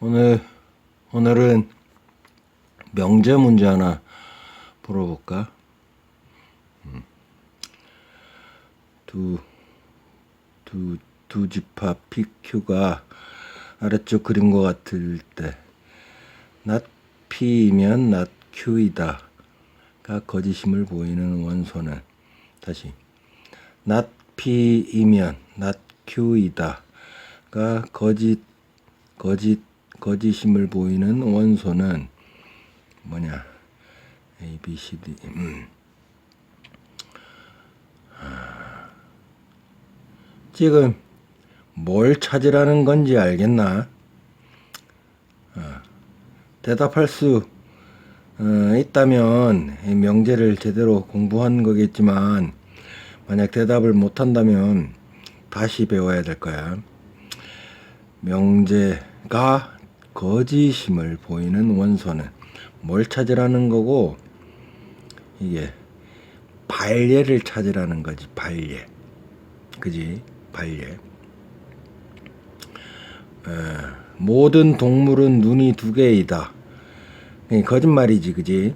오늘 오늘은 명제 문제 하나 풀어볼까? 음. 두, 두, 두 집합 PQ가 아래쪽 것 같을 때, 낫 P이면 낫 Q이다. 가 거짓임을 보이는 원소는, 다시, 낫 P이면 낫 Q이다. 가 거짓, 거짓, 거짓임을 보이는 원소는 뭐냐? A, B, C, D. 음. 아. 지금 뭘 찾으라는 건지 알겠나? 어, 대답할 수 어, 있다면 이 명제를 제대로 공부한 거겠지만 만약 대답을 못한다면 다시 배워야 될 거야. 명제가 거짓임을 보이는 원소는 뭘 찾으라는 거고? 이게 발예를 찾으라는 거지 발예. 그지? 발예. 에, 모든 동물은 눈이 두 개이다. 이 거짓말이지 그지?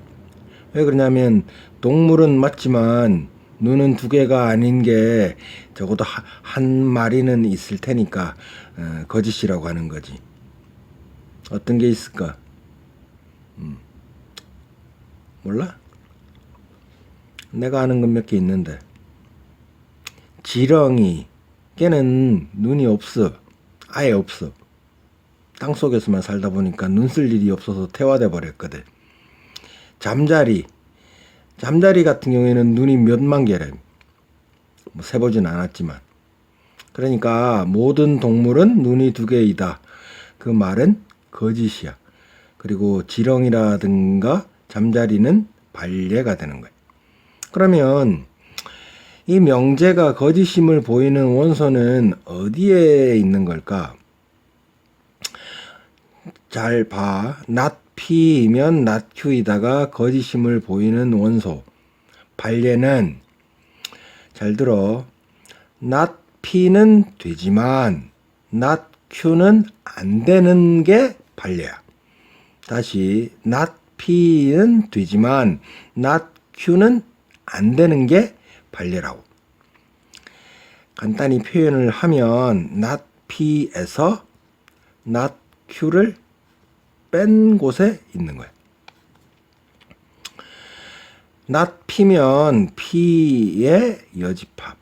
왜 그러냐면 동물은 맞지만 눈은 두 개가 아닌 게 적어도 하- 한 마리는 있을 테니까 어, 거짓이라고 하는 거지 어떤 게 있을까? 음. 몰라? 내가 아는 건 몇 개 있는데. 지렁이. 걔는 눈이 없어. 아예 없어. 땅 속에서만 살다 보니까 눈 쓸 일이 없어서 태화돼 버렸거든. 잠자리. 잠자리 같은 경우에는 눈이 몇만 개래. 뭐 세보진 않았지만. 그러니까 모든 동물은 눈이 두 개이다. 그 말은 거짓이야 그리고 지렁이라든가 잠자리는 발예가 되는 거예요. 그러면 이 명제가 거짓임을 보이는 원소는 어디에 있는 걸까? 잘 봐. 낫 P이면 낫 Q이다가 거짓임을 보이는 원소. 발예는 잘 들어. 낫 P는 되지만 낫 Q는 안 되는 게 발예야. 다시 not p는 되지만 not q는 안 되는 게 발례라고. 간단히 표현을 하면 not p에서 not q를 뺀 곳에 있는 거예요. not p면 p의 여집합,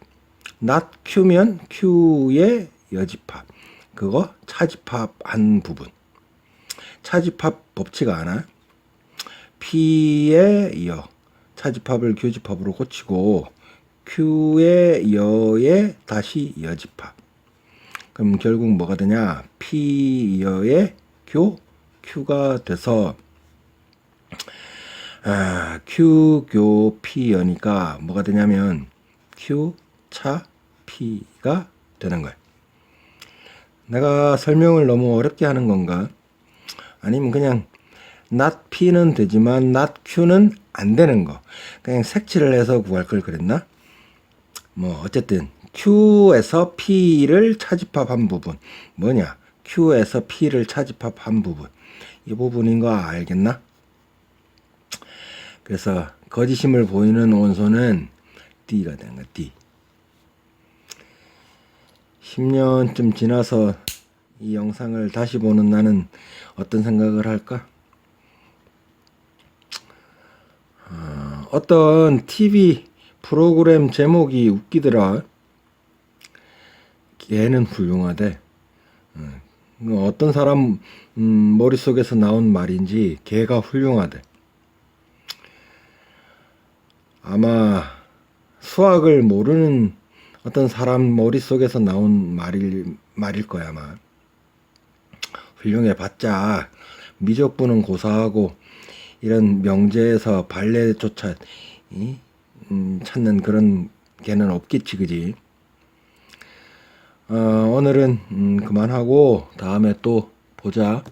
not q면 q의 여집합. 그거 차집합한 부분. 차집합 법칙 아나? P의 여 차집합을 교집합으로 고치고 Q의 여에 다시 여집합. 그럼 결국 뭐가 되냐? P 여의 교 Q가 돼서 아, Q 교 P 여니까 뭐가 되냐면 Q 차 P가 되는 거야. 내가 설명을 너무 어렵게 하는 건가? 아니면 그냥 not P는 되지만 not Q는 안 되는 거. 그냥 색칠을 해서 구할 걸 그랬나? 뭐 어쨌든 Q에서 P를 차집합한 부분 뭐냐? Q에서 P를 차집합한 부분 이 부분인 거 알겠나? 그래서 거짓임을 보이는 원소는 D가 되는 거야. D. 10년쯤 지나서 이 영상을 다시 보는 나는 어떤 생각을 할까? 어, 어떤 TV 프로그램 제목이 웃기더라. 걔는 훌륭하대. 어, 어떤 사람 음, 머릿속에서 나온 말인지 걔가 훌륭하대. 아마 수학을 모르는 어떤 사람 머릿속에서 나온 말일, 말일 거야, 아마. 훌륭해 봤자 미적분은 고사하고 이런 명제에서 발레조차 이? 음, 찾는 그런 개는 없겠지, 그지? 어, 오늘은 음, 그만하고 다음에 또 보자.